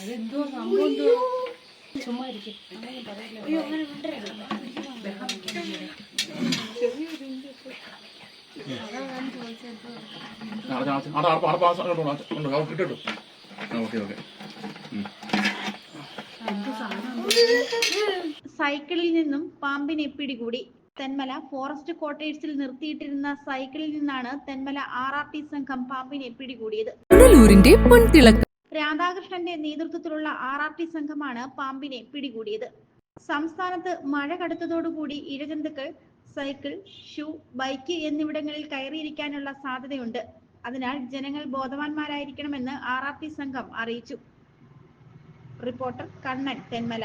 അതെന്തോ സംഭവം എന്തോ? ചുമ്മാ ഇരിക്കും ഓക്കെ പറയല്ലേ. സൈക്കിളിൽ നിന്നും പാമ്പിനെ പിടികൂടി. തെന്മല ഫോറസ്റ്റ് ക്വാർട്ടേഴ്സിൽ നിർത്തിയിട്ടിരുന്ന സൈക്കിളിൽ നിന്നാണ് തെന്മല ആർ ആർ ടി സംഘം പാമ്പിനെ പിടികൂടിയത്. രാധാകൃഷ്ണന്റെ നേതൃത്വത്തിലുള്ള ആർ ആർ ടി സംഘമാണ് പാമ്പിനെ പിടികൂടിയത്. സംസ്ഥാനത്ത് മഴ കടുത്തതോടുകൂടി ഇഴജന്തുക്കൾ സൈക്കിൾ ഷൂ ബൈക്ക് എന്നിവിടങ്ങളിൽ കയറിയിരിക്കാനുള്ള സാധ്യതയുണ്ട്. അതിനാൽ ജനങ്ങൾ ബോധവാന്മാരായിരിക്കണമെന്ന് ആർ ആർ ടി സംഘം അറിയിച്ചു. റിപ്പോർട്ടർ കണ്ണൻ തെന്മല.